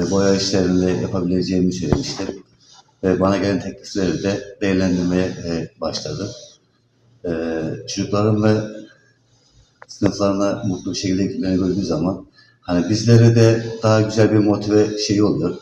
E, boya işlerini yapabileceğimi söylemiştim. Ve bana gelen teklifleri de değerlendirmeye e, başladım. E, çocuklarım ve sınıflarına mutlu bir şekilde gitmeni gördüğü zaman hani bizlere de daha güzel bir motive şey oluyor.